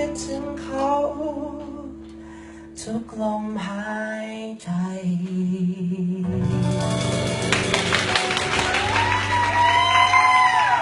คิดถึงเขา ทุกลมหายใจ